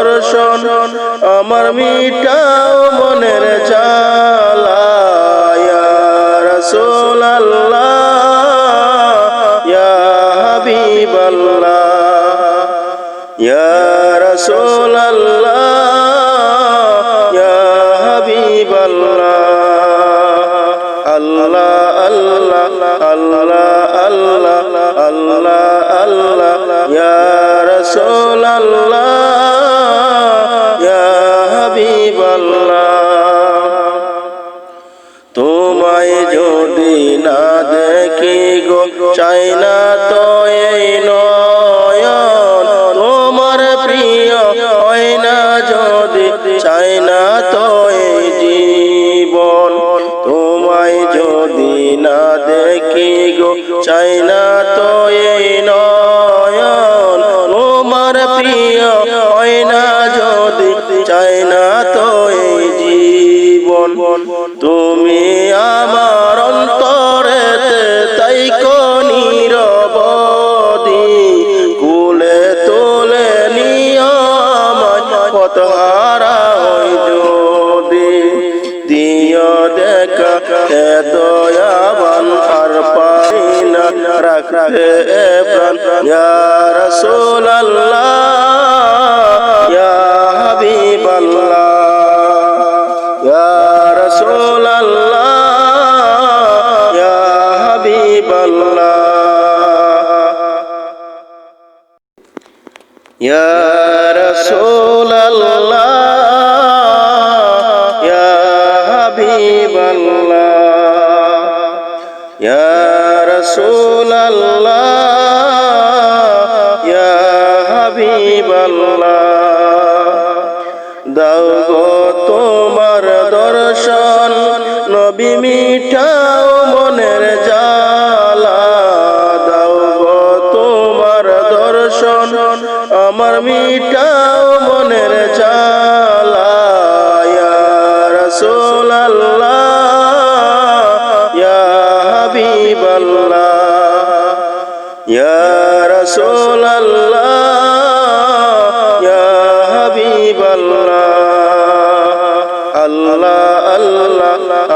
দর্শন আমার মিটাও মনের চালা রসোল রাসূলুল্লাহ ইয়া তোমায় যদি না দেখি গো, চাই না তো এই নয়ন। তোমার প্রিয় হয় না যদি, চাই না তো এই জীবন। তোমায় যদি না দেখি গো, চাই না তো রাখতে প্রাণ ইয়া রাসূলুল্লাহ, ইয়া হাবিবাল্লাহ, ইয়া রাসূলুল্লাহ, ইয়া হাবিবাল্লাহ। ইয়া রাসূলুল্লাহ, ইয়া হাবিবাল্লাহ। ইয়া রাসূলুল্লাহ দাও গো তোমার দর্শন, নবী মিঠাও মনের জালা দাও গো তোমার দর্শন, আমার মিঠাও মনের জালা ইয়া রাসূলুল্লাহ, ইয়া